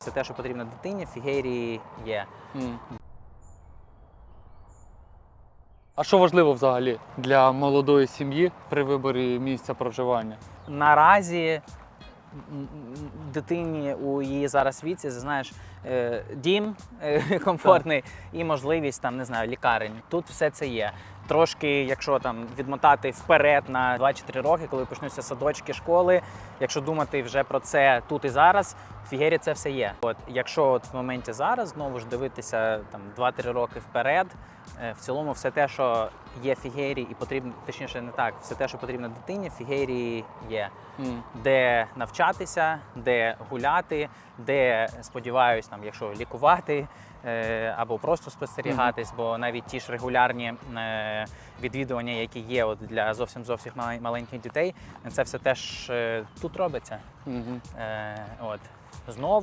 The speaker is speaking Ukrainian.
Все те, що потрібно дитині, фігері є. А що важливо взагалі для молодої сім'ї при виборі місця проживання? Наразі дитині у її зараз віці, знаєш, е, дім е, комфортний і можливість там, не знаю, лікарень. Тут все це є. Трошки, якщо там відмотати вперед на 2-4 роки, коли почнуться садочки, школи, якщо думати вже про це тут і зараз, в Фігері це все є. От якщо от в моменті зараз знову ж дивитися там 2-3 роки вперед, е, в цілому все те, що є в Фігері, і потрібно, точніше, не так, все те, що потрібно дитині, в Фігері є де навчатися, де гуляти, де сподіваюсь, там, якщо лікувати або просто спостерігатись, бо навіть ті ж регулярні е, відвідування, які є от для зовсім зовсім маленьких дітей, це все теж е, тут робиться. Е, от. Знову